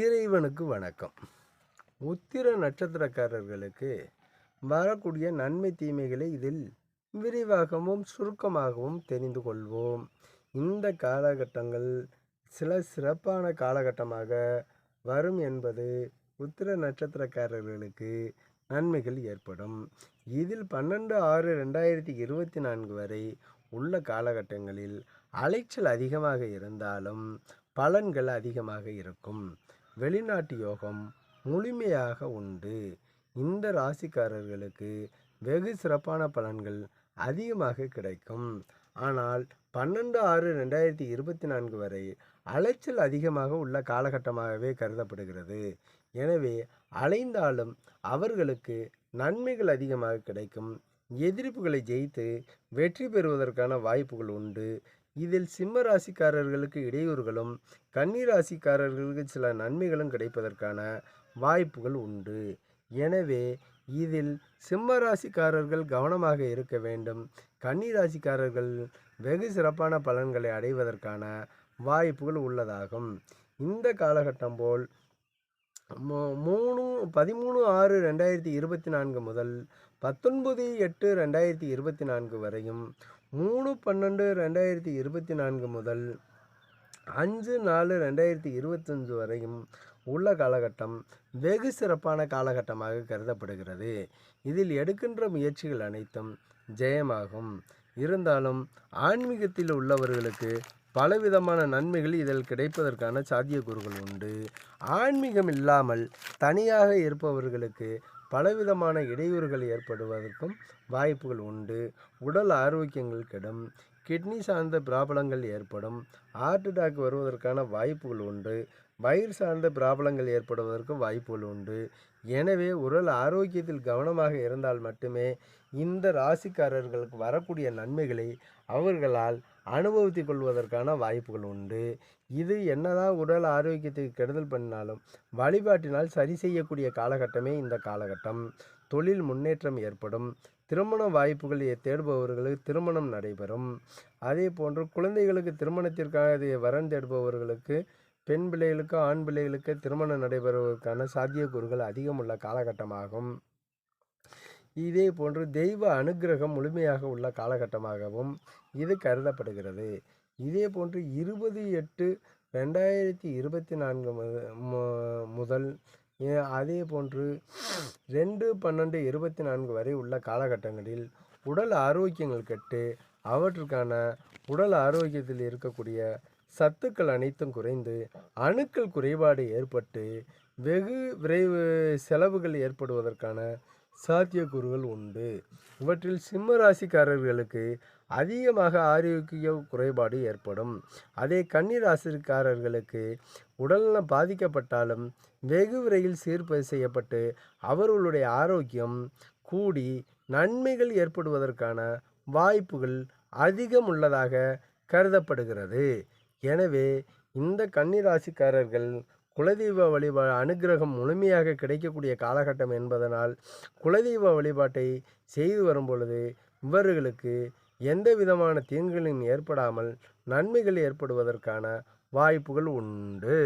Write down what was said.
இறைவனுக்கு வணக்கம். உத்திர நட்சத்திரக்காரர்களுக்கு வரக்கூடிய நன்மை தீமைகளை இதில் விரிவாகவும் சுருக்கமாகவும் தெரிந்து கொள்வோம். இந்த காலகட்டங்கள் சில சிறப்பான காலகட்டமாக வரும் என்பது உத்திர நட்சத்திரக்காரர்களுக்கு நன்மைகள் ஏற்படும். இதில் பன்னெண்டு ஆறு ரெண்டாயிரத்தி இருபத்தி நான்கு வரை உள்ள காலகட்டங்களில் அலைச்சல் அதிகமாக இருந்தாலும் பலன்கள் அதிகமாக இருக்கும். வெளிநாட்டு யோகம் முழுமையாக உண்டு. இந்த ராசிக்காரர்களுக்கு வெகு சிறப்பான பலன்கள் அதிகமாக கிடைக்கும். ஆனால் பன்னெண்டு ஆறு ரெண்டாயிரத்தி இருபத்தி நான்கு வரை அலைச்சல் அதிகமாக உள்ள காலகட்டமாகவே கருதப்படுகிறது. எனவே அலைந்தாலும் அவர்களுக்கு நன்மைகள் அதிகமாக கிடைக்கும். எதிர்ப்புகளை ஜெயித்து வெற்றி பெறுவதற்கான வாய்ப்புகள் உண்டு. இதில் சிம்ம ராசிக்காரர்களுக்கு இடையூறுகளும் கன்னி ராசிக்காரர்களுக்கு சில நன்மைகளும் கிடைப்பதற்கான வாய்ப்புகள் உண்டு. எனவே இதில் சிம்ம ராசிக்காரர்கள் கவனமாக இருக்க வேண்டும். கன்னி ராசிக்காரர்கள் வெகு சிறப்பான பலன்களை அடைவதற்கான வாய்ப்புகள் உள்ளதாகும். இந்த காலகட்டம் போல் மூணு பதிமூணு ஆறு ரெண்டாயிரத்தி இருபத்தி நான்கு முதல் பத்தொன்பது எட்டு ரெண்டாயிரத்தி இருபத்தி நான்கு வரையும் மூணு பன்னெண்டு ரெண்டாயிரத்தி இருபத்தி நான்கு முதல் அஞ்சு நாலு ரெண்டாயிரத்தி இருபத்தஞ்சு வரையும் உள்ள காலகட்டம் வெகு சிறப்பான காலகட்டமாக கருதப்படுகிறது. இதில் எடுக்கின்ற முயற்சிகள் அனைத்தும் ஜெயமாகும். இருந்தாலும் ஆன்மீகத்தில் உள்ளவர்களுக்கு பலவிதமான நன்மைகள் இதில் கிடைப்பதற்கான சாத்தியக்கூறுகள் உண்டு. ஆன்மீகம் இல்லாமல் தனியாக இருப்பவர்களுக்கு பலவிதமான இடையூறுகள் ஏற்படுவதற்கும் வாய்ப்புகள் உண்டு. உடல் ஆரோக்கியங்கள் கெடும். கிட்னி சார்ந்த பிராபலங்கள் ஏற்படும். ஹார்ட் அட்டாக் வருவதற்கான வாய்ப்புகள் உண்டு. வயிறு சார்ந்த பிராபலங்கள் ஏற்படுவதற்கும் வாய்ப்புகள் உண்டு. எனவே உடல் ஆரோக்கியத்தில் கவனமாக இருந்தால் மட்டுமே இந்த ராசிக்காரர்களுக்கு வரக்கூடிய நன்மைகளை அவர்களால் அனுபவித்துக் கொள்வதற்கான வாய்ப்புகள் உண்டு. இது என்னதான் உடல் ஆரோக்கியத்துக்கு கெடுதல் பண்ணாலும் வழிபாட்டினால் சரி செய்யக்கூடிய காலகட்டமே இந்த காலகட்டம். தொழில் முன்னேற்றம் ஏற்படும். திருமண வாய்ப்புகள் தேடுபவர்களுக்கு திருமணம் நடைபெறும். அதே போன்று குழந்தைகளுக்கு திருமணத்திற்காக வரன் தேடுபவர்களுக்கு பெண் பிள்ளைகளுக்கு ஆண் பிள்ளைகளுக்கு திருமணம் நடைபெறுவதற்கான சாத்தியக்கூறுகள் அதிகம் உள்ள காலகட்டமாகும். இதே போன்று தெய்வ அனுக்கிரகம் முழுமையாக உள்ள காலகட்டமாகவும் இது கருதப்படுகிறது. இதே போன்று இருபது எட்டு ரெண்டாயிரத்தி இருபத்தி நான்கு மு- முதல் அதே போன்று ரெண்டு பன்னெண்டு இருபத்தி நான்கு வரை உள்ள காலகட்டங்களில் உடல் ஆரோக்கியங்கள் கெட்டு அவற்றுக்கான உடல் ஆரோக்கியத்தில் இருக்கக்கூடிய சத்துக்கள் அனைத்தும் குறைந்து அணுக்கள் குறைபாடு ஏற்பட்டு வெகு விரைவு செலவுகள் ஏற்படுவதற்கான சாத்தியக்கூறுகள் உண்டு. இவற்றில் சிம்ம ராசிக்காரர்களுக்கு அதிகமாக ஆரோக்கிய குறைபாடு ஏற்படும். அதே கன்னிராசிக்காரர்களுக்கு உடல்நலம் பாதிக்கப்பட்டாலும் வெகு விரைவில் சீர்பதி செய்யப்பட்டு அவர்களுடைய ஆரோக்கியம் கூடி நன்மைகள் ஏற்படுவதற்கான வாய்ப்புகள் அதிகம் உள்ளதாக கருதப்படுகிறது. எனவே இந்த கன்னிராசிக்காரர்கள் குலதெய்வ வழிபா அனுக்கிரகம் முழுமையாக கிடைக்கக்கூடிய காலகட்டம் என்பதனால் குலதெய்வ வழிபாட்டை செய்து வரும் பொழுது இவர்களுக்கு எந்த விதமான தீங்குகளும் ஏற்படாமல் நன்மைகள் ஏற்படுவதற்கான வாய்ப்புகள் உண்டு.